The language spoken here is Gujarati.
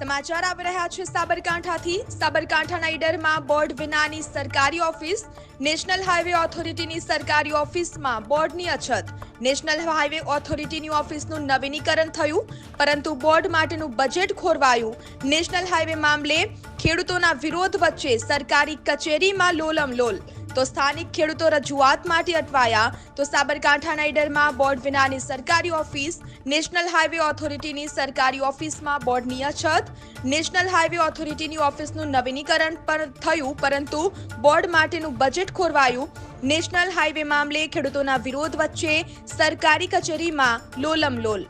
સમાચાર આવી રહ્યા છે સાબરકાંઠાથી. સાબરકાંઠાના ઈડરમાં બોર્ડ વિનાની સરકારી ઓફિસ, નેશનલ હાઈવે ઓથોરિટીની સરકારી ઓફિસમાં બોર્ડની અછત. નેશનલ હાઈવે ઓથોરિટીની ઓફિસનું નવીનીકરણ થયું, પરંતુ બોર્ડ માટેનું બજેટ ખોરવાયું. નેશનલ હાઈવે મામલે ખેડૂતોના વિરોધ વચ્ચે સરકારી કચેરીમાં લોલમ લોલ તો સ્થાનિક ખેડૂતો રજૂઆત માટે અટવાયા તો સાબરકાંઠાના ઈડરમાં બોર્ડ વિનાની સરકારી ઓફિસ, નેશનલ હાઈવે ઓથોરિટીની સરકારી ઓફિસમાં બોર્ડની અછત, નેશનલ હાઈવે ઓથોરિટીની ઓફિસનું નવીનીકરણ પણ થયું, પરંતુ બોર્ડ માટેનું બજેટ ખોરવાયું. નેશનલ હાઈવે મામલે ખેડૂતોના વિરોધ વચ્ચે સરકારી કચેરીમાં લોલમ લોલ